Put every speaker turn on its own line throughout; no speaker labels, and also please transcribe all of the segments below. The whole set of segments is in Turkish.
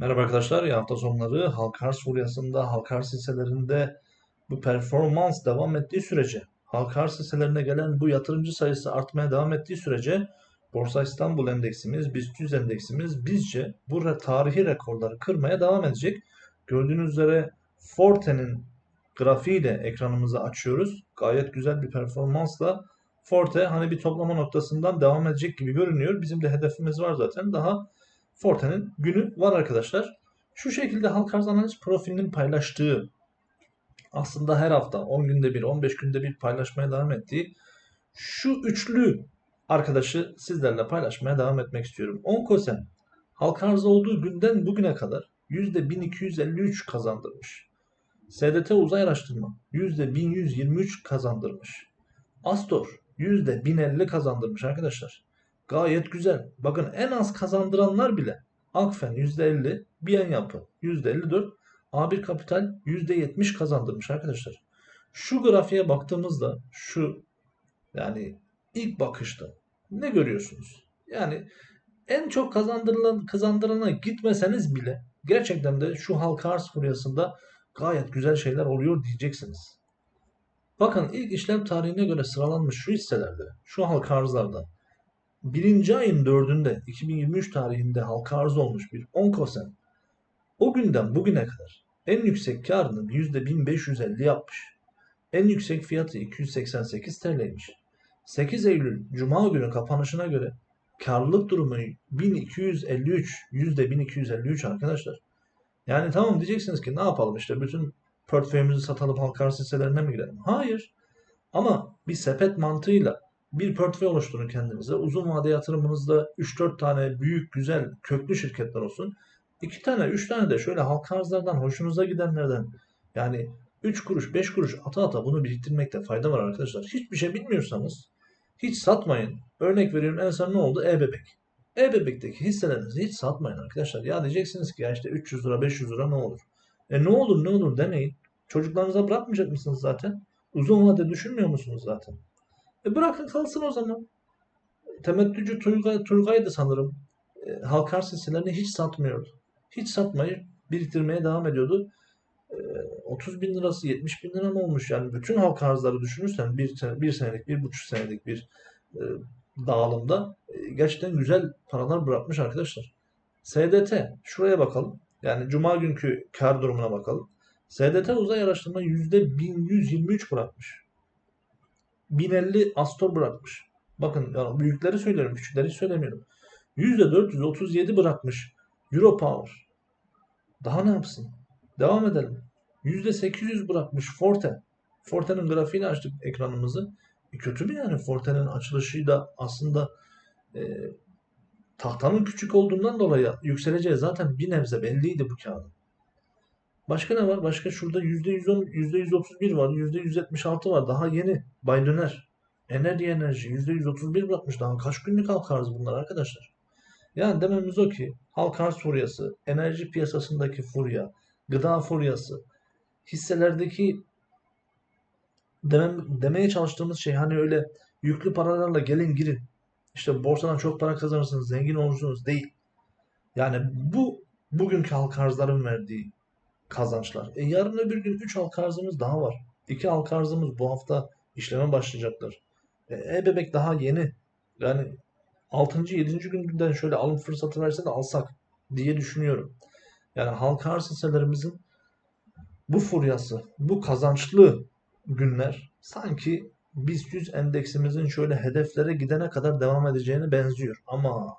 Merhaba arkadaşlar. İyi hafta sonları halka arz furyasında, halka arz hisselerinde bu performans devam ettiği sürece, halka arz hisselerine gelen bu yatırımcı sayısı artmaya devam ettiği sürece Borsa İstanbul endeksimiz, BIST 100 endeksimiz bizce bu re- tarihi rekorları kırmaya devam edecek. Gördüğünüz üzere Forte'nin grafiğiyle ekranımızı açıyoruz. Gayet güzel bir performansla Forte hani bir toplama noktasından devam edecek gibi görünüyor. Bizim de hedefimiz var zaten. Daha Forte'nin günü var arkadaşlar. Şu şekilde halk arz analiz profilinin paylaştığı aslında her hafta 10 günde bir 15 günde bir paylaşmaya devam ettiği şu üçlü arkadaşı sizlerle paylaşmaya devam etmek istiyorum. Onkosen halk arz olduğu günden bugüne kadar %1253 kazandırmış. SDT Uzay Araştırma %1123 kazandırmış. Astor %1050 kazandırmış arkadaşlar. Gayet güzel. Bakın en az kazandıranlar bile Akfen %50, Biyen Yapı %54, A1 Kapital %70 kazandırmış arkadaşlar. Şu grafiğe baktığımızda şu yani ilk bakışta ne görüyorsunuz? Yani en çok kazandırılan kazandırana gitmeseniz bile gerçekten de şu halka arz furyasında gayet güzel şeyler oluyor diyeceksiniz. Bakın ilk işlem tarihine göre sıralanmış şu hisselerde, şu halka arzlarda birinci ayın dördünde 2023 tarihinde halka arz olmuş bir onkosen o günden bugüne kadar en yüksek karını %1550 yapmış. En yüksek fiyatı 288 TL'ymiş. 8 Eylül Cuma günü kapanışına göre karlılık durumu 1253, %1253 arkadaşlar. Yani tamam diyeceksiniz ki ne yapalım işte bütün portföyümüzü satalım halka arz hisselerine mi girelim? Hayır. Ama bir sepet mantığıyla bir portföy oluşturun kendinize. Uzun vade yatırımınızda 3-4 tane büyük, güzel, köklü şirketler olsun. 2 tane, 3 tane de şöyle halka arzlardan, hoşunuza gidenlerden yani 3 kuruş, 5 kuruş ata ata bunu biriktirmekte fayda var arkadaşlar. Hiçbir şey bilmiyorsanız hiç satmayın. Örnek veriyorum en son ne oldu? E-Bebek. E-Bebek'teki hisselerinizi hiç satmayın arkadaşlar. Ya diyeceksiniz ki ya işte 300 lira, 500 lira ne olur? E ne olur ne olur demeyin. Çocuklarınıza bırakmayacak mısınız zaten? Uzun vade düşünmüyor musunuz zaten? E bırakın kalsın o zaman. Temettücü Turgay, Turgay'dı sanırım. E, halka arz hiç satmıyordu. Hiç satmayı biriktirmeye devam ediyordu. E, 30 bin lirası 70 bin lira mı olmuş? Yani bütün halka arzları düşünürsen bir, sene, bir senelik, bir buçuk senelik bir e, dağılımda e, gerçekten güzel paralar bırakmış arkadaşlar. SDT şuraya bakalım. Yani cuma günkü kar durumuna bakalım. SDT uzay araştırma %1123 bırakmış. 1050 Astor bırakmış. Bakın yani büyükleri söylüyorum, küçükleri söylemiyorum. %437 bırakmış Europower. Daha ne yapsın? Devam edelim. %800 bırakmış Forte. Forte'nin grafiğini açtık ekranımızı. E kötü mü yani? Forte'nin açılışı da aslında e, tahtanın küçük olduğundan dolayı yükseleceği zaten bir nebze belliydi bu kağıdın. Başka ne var? Başka şurada %110, %131 var, %176 var. Daha yeni. Bay Döner. Enerji enerji %131 bırakmış. Daha kaç günlük halka arz bunlar arkadaşlar. Yani dememiz o ki halka arz furyası, enerji piyasasındaki furya, gıda furyası, hisselerdeki demem, demeye çalıştığımız şey hani öyle yüklü paralarla gelin girin. İşte borsadan çok para kazanırsınız, zengin olursunuz değil. Yani bu bugünkü halka arzların verdiği kazançlar. E yarın öbür gün 3 halka arzımız daha var. 2 halka arzımız bu hafta işleme başlayacaklar. E, E-Bebek daha yeni. Yani 6. 7. günden şöyle alım fırsatı verse de alsak diye düşünüyorum. Yani halka arz hisselerimizin bu furyası, bu kazançlı günler sanki BIST 100 endeksimizin şöyle hedeflere gidene kadar devam edeceğine benziyor. Ama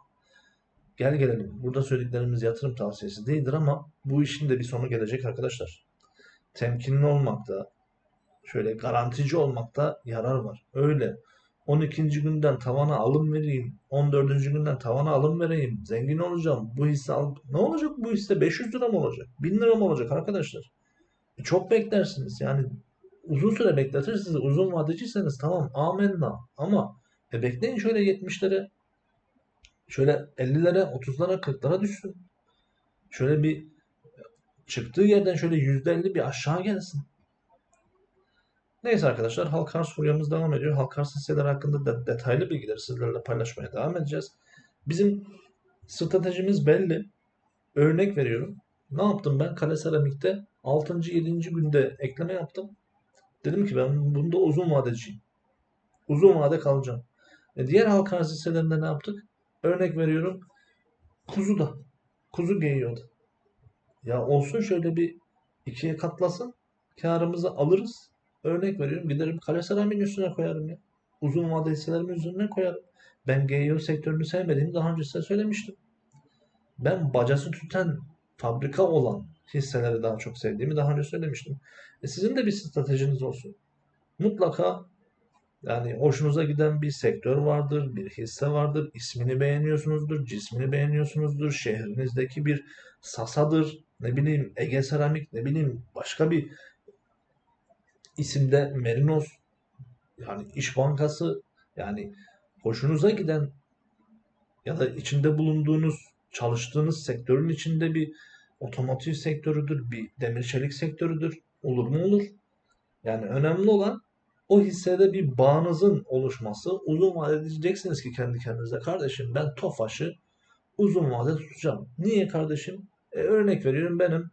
gel gelelim. Burada söylediklerimiz yatırım tavsiyesi değildir ama bu işin de bir sonu gelecek arkadaşlar. Temkinli olmakta, şöyle garantici olmakta yarar var. Öyle 12. günden tavana alım vereyim, 14. günden tavana alım vereyim, zengin olacağım, bu hisse al... Ne olacak bu hisse? 500 lira mı olacak? 1000 lira mı olacak arkadaşlar? E çok beklersiniz yani uzun süre bekletirsiniz, uzun vadeciyseniz tamam amenna ama e bekleyin şöyle 70'lere şöyle 50'lere 30'lara 40'lara düşsün. Şöyle bir çıktığı yerden şöyle %50 bir aşağı gelsin. Neyse arkadaşlar halka arz furyamız devam ediyor. Halka arz hisseler hakkında da detaylı bilgileri sizlerle paylaşmaya devam edeceğiz. Bizim stratejimiz belli. Örnek veriyorum. Ne yaptım ben? Kale Seramik'te 6. 7. günde ekleme yaptım. Dedim ki ben bunda uzun vadeciyim. Uzun vade kalacağım. E diğer halka arz hisselerinde ne yaptık? Örnek veriyorum. Kuzu da. Kuzu geyiyordu. Ya olsun şöyle bir ikiye katlasın. Karımızı alırız. Örnek veriyorum. Giderim kale seramiğin üstüne koyarım ya. Uzun vade hisselerimin üzerine koyarım. Ben GEO sektörünü sevmediğimi daha önce size söylemiştim. Ben bacası tüten fabrika olan hisseleri daha çok sevdiğimi daha önce söylemiştim. E sizin de bir stratejiniz olsun. Mutlaka yani hoşunuza giden bir sektör vardır, bir hisse vardır, ismini beğeniyorsunuzdur, cismini beğeniyorsunuzdur, şehrinizdeki bir Sasa'dır, ne bileyim Ege Seramik, ne bileyim başka bir isimde Merinos, yani İş Bankası, yani hoşunuza giden ya da içinde bulunduğunuz, çalıştığınız sektörün içinde bir otomotiv sektörüdür, bir demir çelik sektörüdür. Olur mu olur. Yani önemli olan o hissede bir bağınızın oluşması. Uzun vadede diyeceksiniz ki kendi kendinize kardeşim ben Tofaş'ı uzun vade tutacağım. Niye kardeşim? E, örnek veriyorum benim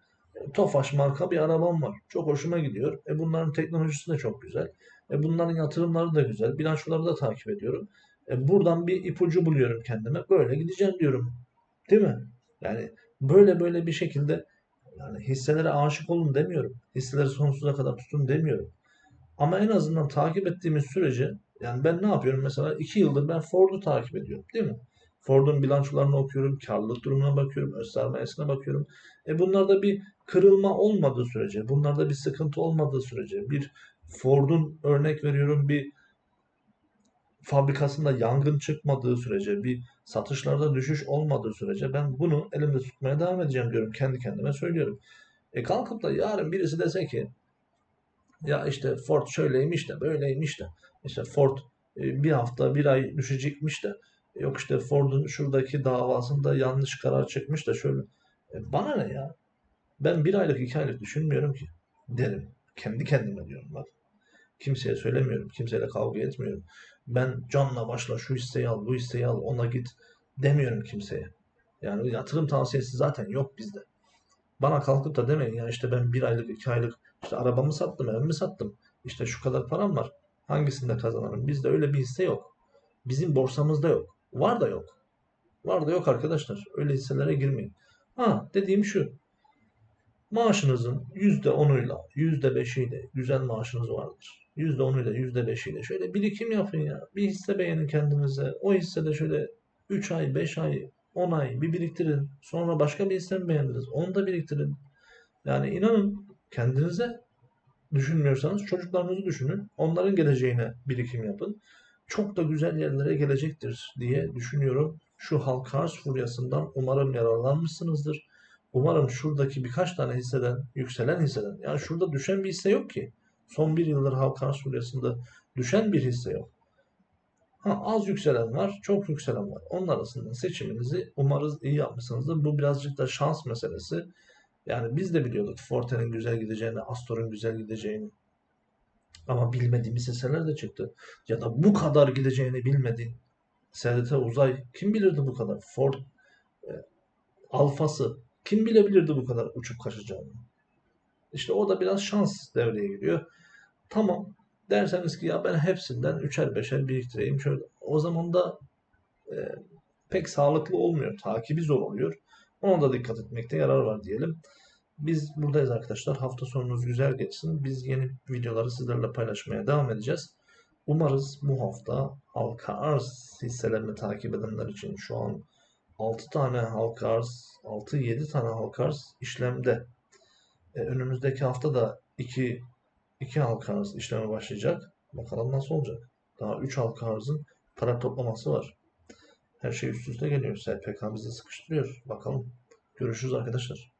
Tofaş marka bir arabam var. Çok hoşuma gidiyor. E bunların teknolojisi de çok güzel. E bunların yatırımları da güzel. Bilançoları da takip ediyorum. E buradan bir ipucu buluyorum kendime. Böyle gideceğim diyorum. Değil mi? Yani böyle böyle bir şekilde yani hisselere aşık olun demiyorum. Hisseleri sonsuza kadar tutun demiyorum. Ama en azından takip ettiğimiz sürece yani ben ne yapıyorum mesela iki yıldır ben Ford'u takip ediyorum değil mi? Ford'un bilançolarını okuyorum, karlılık durumuna bakıyorum, öz sermayesine bakıyorum. E bunlarda bir kırılma olmadığı sürece, bunlarda bir sıkıntı olmadığı sürece, bir Ford'un örnek veriyorum bir fabrikasında yangın çıkmadığı sürece, bir satışlarda düşüş olmadığı sürece ben bunu elimde tutmaya devam edeceğim diyorum. Kendi kendime söylüyorum. E kalkıp da yarın birisi dese ki ya işte Ford şöyleymiş de böyleymiş de. İşte Ford e, bir hafta bir ay düşecekmiş de. Yok işte Ford'un şuradaki davasında yanlış karar çıkmış da şöyle. E bana ne ya? Ben bir aylık iki aylık düşünmüyorum ki derim. Kendi kendime diyorum bak. Kimseye söylemiyorum kimseyle kavga etmiyorum. Ben canla başla şu hisseyi al bu hisseyi al ona git demiyorum kimseye. Yani yatırım tavsiyesi zaten yok bizde bana kalkıp da demeyin ya işte ben bir aylık iki aylık işte arabamı sattım, evimi sattım. İşte şu kadar param var. Hangisinde kazanırım? Bizde öyle bir hisse yok. Bizim borsamızda yok. Var da yok. Var da yok arkadaşlar. Öyle hisselere girmeyin. Ha dediğim şu. Maaşınızın %10'uyla, %5'iyle güzel maaşınız vardır. %10'uyla, %5'iyle şöyle birikim yapın ya. Bir hisse beğenin kendinize. O hissede şöyle 3 ay, 5 ay, 10 ay bir biriktirin. Sonra başka bir mi beğendiniz? Onu da biriktirin. Yani inanın kendinize düşünmüyorsanız çocuklarınızı düşünün. Onların geleceğine birikim yapın. Çok da güzel yerlere gelecektir diye düşünüyorum. Şu halka arz furyasından umarım yararlanmışsınızdır. Umarım şuradaki birkaç tane hisseden, yükselen hisseden, yani şurada düşen bir hisse yok ki. Son bir yıldır halka arz furyasında düşen bir hisse yok. Ha, az yükselen var, çok yükselen var. Onun arasında seçiminizi umarız iyi yapmışsınızdır. Bu birazcık da şans meselesi. Yani biz de biliyorduk Forte'nin güzel gideceğini, Astor'un güzel gideceğini. Ama bilmediğimiz hisseler de çıktı. Ya da bu kadar gideceğini bilmedi. SDT Uzay kim bilirdi bu kadar? Ford e, Alfası kim bilebilirdi bu kadar uçup kaçacağını? İşte o da biraz şans devreye giriyor. Tamam derseniz ki ya ben hepsinden üçer beşer biriktireyim. Şöyle, o zaman da e, pek sağlıklı olmuyor. Takibi zor oluyor. Ona da dikkat etmekte yarar var diyelim. Biz buradayız arkadaşlar. Hafta sonunuz güzel geçsin. Biz yeni videoları sizlerle paylaşmaya devam edeceğiz. Umarız bu hafta halka arz hisselerini takip edenler için şu an 6 tane halka arz, 6-7 tane halka arz işlemde. E, önümüzdeki hafta da 2 2 halka arz işleme başlayacak. Bakalım nasıl olacak. Daha 3 halka arzın para toplaması var. Her şey üst üste geliyor. SPK bizi sıkıştırıyor. Bakalım. Görüşürüz arkadaşlar.